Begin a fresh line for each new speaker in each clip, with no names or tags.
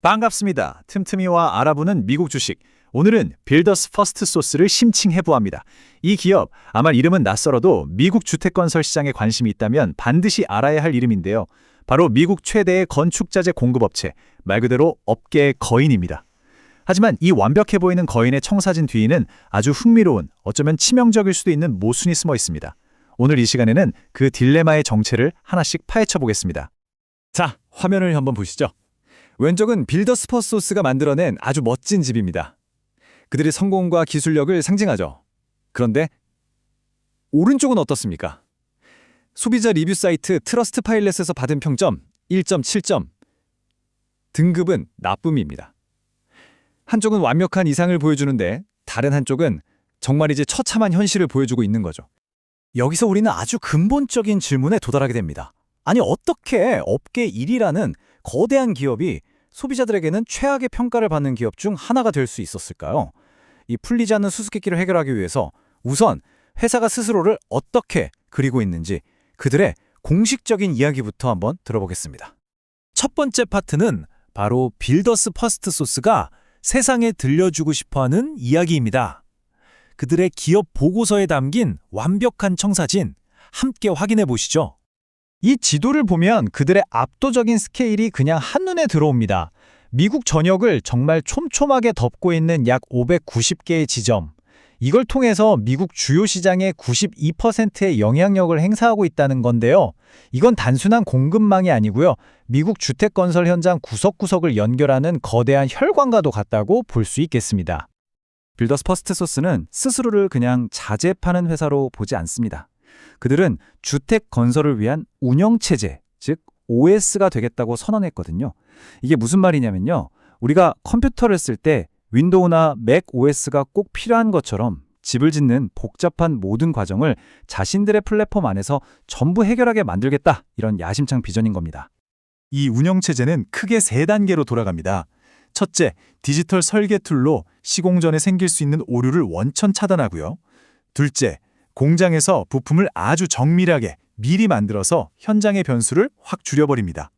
반갑습니다. 틈틈이와 알아보는 미국 주식. 오늘은 빌더스 퍼스트 소스를 심층해 보합니다. 이 기업, 아마 이름은 낯설어도 미국 주택건설 시장에 관심이 있다면 반드시 알아야 할 이름인데요. 바로 미국 최대의 건축자재 공급업체, 말 그대로 업계의 거인입니다. 하지만 이 완벽해 보이는 거인의 청사진 뒤에는 아주 흥미로운, 어쩌면 치명적일 수도 있는 모순이 숨어 있습니다. 오늘 이 시간에는 그 딜레마의 정체를 하나씩 파헤쳐 보겠습니다.
자, 화면을 한번 보시죠. 왼쪽은 빌더스 퍼소스가 만들어낸 아주 멋진 집입니다. 그들의 성공과 기술력을 상징하죠. 그런데 오른쪽은 어떻습니까? 소비자 리뷰 사이트 트러스트 파일럿에서 받은 평점 1.7점. 등급은 나쁨입니다. 한쪽은 완벽한 이상을 보여주는데 다른 한쪽은 정말이지 처참한 현실을 보여주고 있는 거죠.
여기서 우리는 아주 근본적인 질문에 도달하게 됩니다. 아니 어떻게 업계 1위라는 거대한 기업이 소비자들에게는 최악의 평가를 받는 기업 중 하나가 될 수 있었을까요? 이 풀리지 않는 수수께끼를 해결하기 위해서 우선 회사가 스스로를 어떻게 그리고 있는지 그들의 공식적인 이야기부터 한번 들어보겠습니다. 첫 번째 파트는 바로 빌더스 퍼스트 소스가 세상에 들려주고 싶어하는 이야기입니다. 그들의 기업 보고서에 담긴 완벽한 청사진 함께 확인해 보시죠.
이 지도를 보면 그들의 압도적인 스케일이 그냥 한눈에 들어옵니다. 미국 전역을 정말 촘촘하게 덮고 있는 약 590개의 지점. 이걸 통해서 미국 주요 시장의 92%의 영향력을 행사하고 있다는 건데요. 이건 단순한 공급망이 아니고요. 미국 주택 건설 현장 구석구석을 연결하는 거대한 혈관과도 같다고 볼 수 있겠습니다.
빌더스 퍼스트 소스는 스스로를 그냥 자재 파는 회사로 보지 않습니다. 그들은 주택 건설을 위한 운영 체제, 즉 OS가 되겠다고 선언했거든요. 이게 무슨 말이냐면요. 우리가 컴퓨터를 쓸 때 윈도우나 맥 OS가 꼭 필요한 것처럼 집을 짓는 복잡한 모든 과정을 자신들의 플랫폼 안에서 전부 해결하게 만들겠다. 이런 야심찬 비전인 겁니다.
이 운영체제는 크게 세 단계로 돌아갑니다. 첫째, 디지털 설계 툴로 시공 전에 생길 수 있는 오류를 원천 차단하고요. 둘째, 공장에서 부품을 아주 정밀하게 미리 만들어서 현장의 변수를 확 줄여버립니다.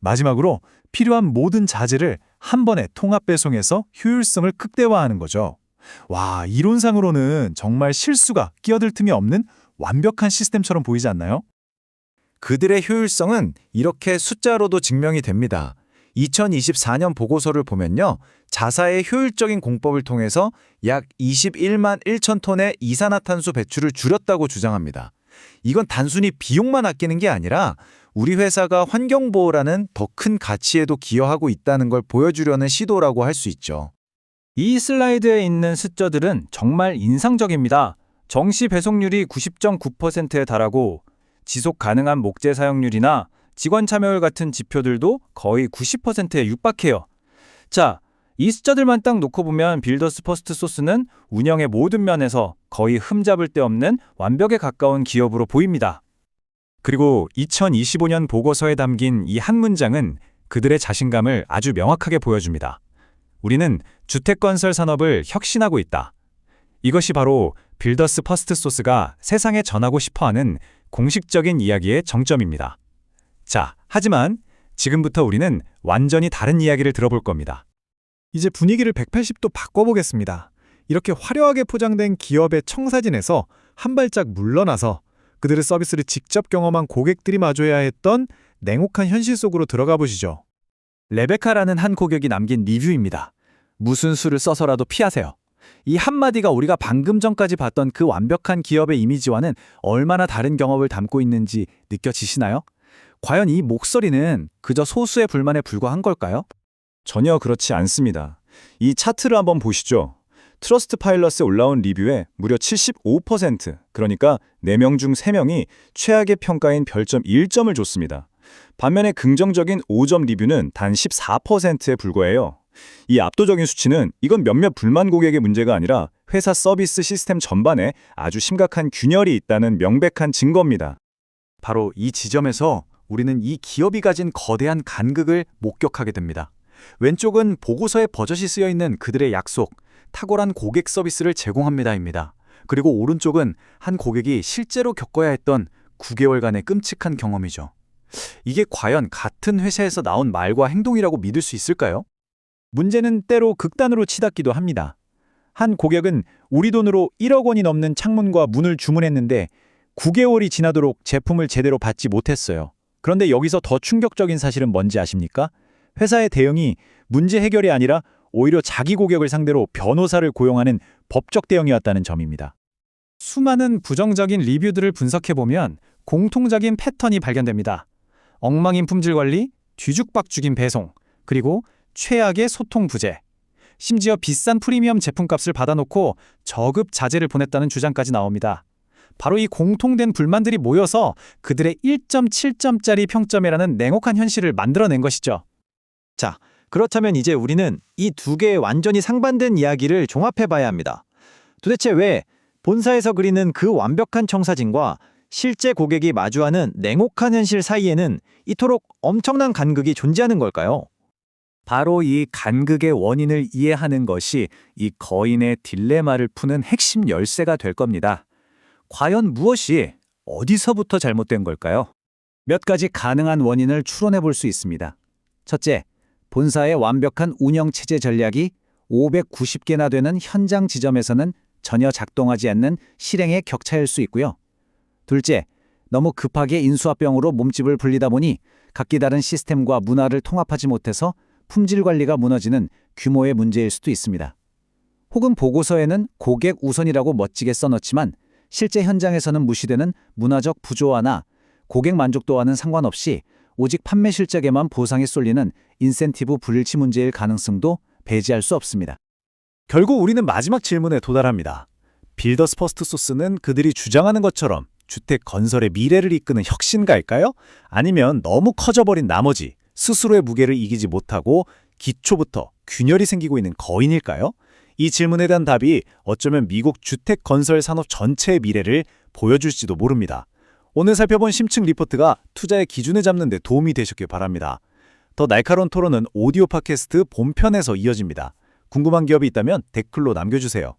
마지막으로 필요한 모든 자재를 한 번에 통합 배송해서 효율성을 극대화하는 거죠. 와, 이론상으로는 정말 실수가 끼어들 틈이 없는 완벽한 시스템처럼 보이지 않나요?
그들의 효율성은 이렇게 숫자로도 증명이 됩니다. 2024년 보고서를 보면요. 자사의 효율적인 공법을 통해서 약 21만 1천 톤의 이산화탄소 배출을 줄였다고 주장합니다. 이건 단순히 비용만 아끼는 게 아니라 우리 회사가 환경보호라는 더 큰 가치에도 기여하고 있다는 걸 보여주려는 시도라고 할 수 있죠.
이 슬라이드에 있는 숫자들은 정말 인상적입니다. 정시 배송률이 90.9%에 달하고 지속 가능한 목재 사용률이나 직원 참여율 같은 지표들도 거의 90%에 육박해요. 자, 이 숫자들만 딱 놓고 보면 빌더스 퍼스트 소스는 운영의 모든 면에서 거의 흠잡을 데 없는 완벽에 가까운 기업으로 보입니다.
그리고 2025년 보고서에 담긴 이 한 문장은 그들의 자신감을 아주 명확하게 보여줍니다. 우리는 주택건설 산업을 혁신하고 있다. 이것이 바로 빌더스 퍼스트 소스가 세상에 전하고 싶어하는 공식적인 이야기의 정점입니다. 자, 하지만 지금부터 우리는 완전히 다른 이야기를 들어볼 겁니다.
이제 분위기를 180도 바꿔보겠습니다. 이렇게 화려하게 포장된 기업의 청사진에서 한 발짝 물러나서 그들의 서비스를 직접 경험한 고객들이 마주해야 했던 냉혹한 현실 속으로 들어가 보시죠.
레베카라는 한 고객이 남긴 리뷰입니다. 무슨 수를 써서라도 피하세요. 이 한마디가 우리가 방금 전까지 봤던 그 완벽한 기업의 이미지와는 얼마나 다른 경험을 담고 있는지 느껴지시나요? 과연 이 목소리는 그저 소수의 불만에 불과한 걸까요?
전혀 그렇지 않습니다. 이 차트를 한번 보시죠. 트러스트 파일럿에 올라온 리뷰에 무려 75%, 그러니까 4명 중 3명이 최악의 평가인 별점 1점을 줬습니다. 반면에 긍정적인 5점 리뷰는 단 14%에 불과해요. 이 압도적인 수치는 이건 몇몇 불만 고객의 문제가 아니라 회사 서비스 시스템 전반에 아주 심각한 균열이 있다는 명백한 증거입니다.
바로 이 지점에서 우리는 이 기업이 가진 거대한 간극을 목격하게 됩니다. 왼쪽은 보고서에 버젓이 쓰여 있는 그들의 약속, 탁월한 고객 서비스를 제공합니다입니다. 그리고 오른쪽은 한 고객이 실제로 겪어야 했던 9개월간의 끔찍한 경험이죠. 이게 과연 같은 회사에서 나온 말과 행동이라고 믿을 수 있을까요?
문제는 때로 극단으로 치닫기도 합니다. 한 고객은 우리 돈으로 1억 원이 넘는 창문과 문을 주문했는데 9개월이 지나도록 제품을 제대로 받지 못했어요. 그런데 여기서 더 충격적인 사실은 뭔지 아십니까? 회사의 대응이 문제 해결이 아니라 오히려 자기 고객을 상대로 변호사를 고용하는 법적 대응이었다는 점입니다.
수많은 부정적인 리뷰들을 분석해보면 공통적인 패턴이 발견됩니다. 엉망인 품질 관리, 뒤죽박죽인 배송, 그리고 최악의 소통 부재. 심지어 비싼 프리미엄 제품값을 받아놓고 저급 자재를 보냈다는 주장까지 나옵니다. 바로 이 공통된 불만들이 모여서 그들의 1.7점짜리 평점이라는 냉혹한 현실을 만들어낸 것이죠.
자, 그렇다면 이제 우리는 이 두 개의 완전히 상반된 이야기를 종합해 봐야 합니다. 도대체 왜 본사에서 그리는 그 완벽한 청사진과 실제 고객이 마주하는 냉혹한 현실 사이에는 이토록 엄청난 간극이 존재하는 걸까요?
바로 이 간극의 원인을 이해하는 것이 이 거인의 딜레마를 푸는 핵심 열쇠가 될 겁니다. 과연 무엇이 어디서부터 잘못된 걸까요? 몇 가지 가능한 원인을 추론해 볼 수 있습니다. 첫째, 본사의 완벽한 운영 체제 전략이 590개나 되는 현장 지점에서는 전혀 작동하지 않는 실행의 격차일 수 있고요. 둘째, 너무 급하게 인수합병으로 몸집을 불리다 보니 각기 다른 시스템과 문화를 통합하지 못해서 품질 관리가 무너지는 규모의 문제일 수도 있습니다. 혹은 보고서에는 고객 우선이라고 멋지게 써놓지만 실제 현장에서는 무시되는 문화적 부조화나 고객 만족도와는 상관없이 오직 판매 실적에만 보상이 쏠리는 인센티브 불일치 문제일 가능성도 배제할 수 없습니다.
결국 우리는 마지막 질문에 도달합니다. 빌더스 퍼스트 소스는 그들이 주장하는 것처럼 주택 건설의 미래를 이끄는 혁신가일까요? 아니면 너무 커져버린 나머지 스스로의 무게를 이기지 못하고 기초부터 균열이 생기고 있는 거인일까요? 이 질문에 대한 답이 어쩌면 미국 주택 건설 산업 전체의 미래를 보여줄지도 모릅니다. 오늘 살펴본 심층 리포트가 투자의 기준을 잡는 데 도움이 되셨길 바랍니다. 더 날카로운 토론은 오디오 팟캐스트 본편에서 이어집니다. 궁금한 기업이 있다면 댓글로 남겨주세요.